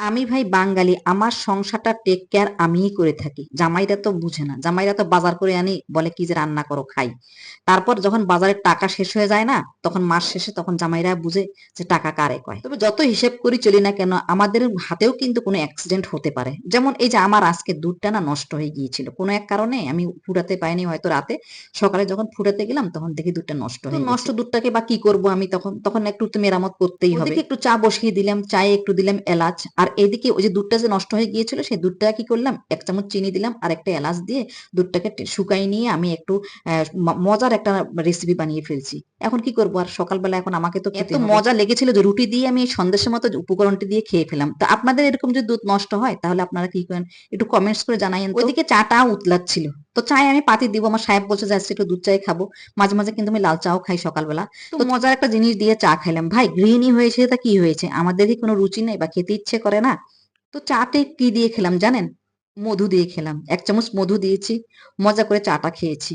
আমি ভাই বাঙালি আমার সংসারটা টেক কেয়ার আমিই করে থাকি। জামাইরা তো বুঝে না। জামাইরা তো বাজার করে আনি বলে কি যে রান্না করো খাই। তারপর যখন বাজারের টাকা শেষ হয়ে যায় না তখন মাস শেষে তখন জামাইরা বুঝে যে টাকা কারে কয়। তবে যত হিসেব করি চলি না কেন আমাদের হাতেও কিন্তু কোনো অ্যাক্সিডেন্ট হতে পারে। যেমন এই যে আমার আজকে দুধটা না নষ্ট হয়ে গিয়েছিল কোনো এক কারণে আমি ফুটাতে পাইনি হয়তো রাতে। সকালে যখন ফুটাতে গেলাম তখন দেখি দুধটা নষ্ট হয়ে নষ্ট দুধটাকে বা কি করব আমি তখন? তখন একটু তো মেরামত করতেই হবে। একটু চা বসিয়ে দিলাম চায়ে একটু দিলাম এলাচ আর এদিকে ওই যে দুধটা যে নষ্ট হয়ে গিয়েছিল সেই দুধটা কি করলাম? এক চামচ চিনি দিলাম আর একটা এলাচ দিয়ে দুধটাকে শুকাই নিয়ে আমি একটু আহ, মজার একটা রেসিপি বানিয়ে ফেলছি। এখন কি করব? আর সকালবেলা এখন আমাকে তো এত মজা লেগেছিল যে রুটি দিয়ে আমি এই সন্দেশের মতো উপকরণটি দিয়ে খেয়ে ফেলাম তো আপনাদের এরকম যদি দুধ নষ্ট হয় তাহলে আপনারা কি করেন? একটু কমেন্টস করে জানাইন তো। ওইদিকে চাটা উতলাচ্ছিল। তো চায় আমি পাতি দিব আমার সাহেব বলছে যে একটু দুধ চাই খাব। মাঝে মাঝে কিন্তু আমি লাল চাও খাই সকালবেলা। তো মজার একটা জিনিস দিয়ে চা খাইলাম। ভাই গৃহিণী হয়েছে তা কি হয়েছে? আমাদের কি কোনো রুচি নেই বা খেতে ইচ্ছে করে না? তো চাটে কি দিয়ে খেলাম জানেন? মধু দিয়ে খেলাম। এক চামচ মধু দিয়েছি মজা করে চাটা খেয়েছি।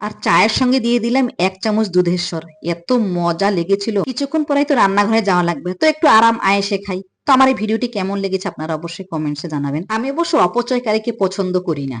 আর চায়ের সঙ্গে দিয়ে দিলাম এক চামচ দুধের স্বর এত মজা লেগেছিল। কিছুক্ষণ পরেই তো রান্নাঘরে যাওয়া লাগবে। তো একটু আরাম আয়েসে খাই। তো আমার এই ভিডিওটি কেমন লেগেছে আপনারা অবশ্যই কমেন্টসে জানাবেন। আমি অবশ্য অপচয়কারীকে পছন্দ করি না।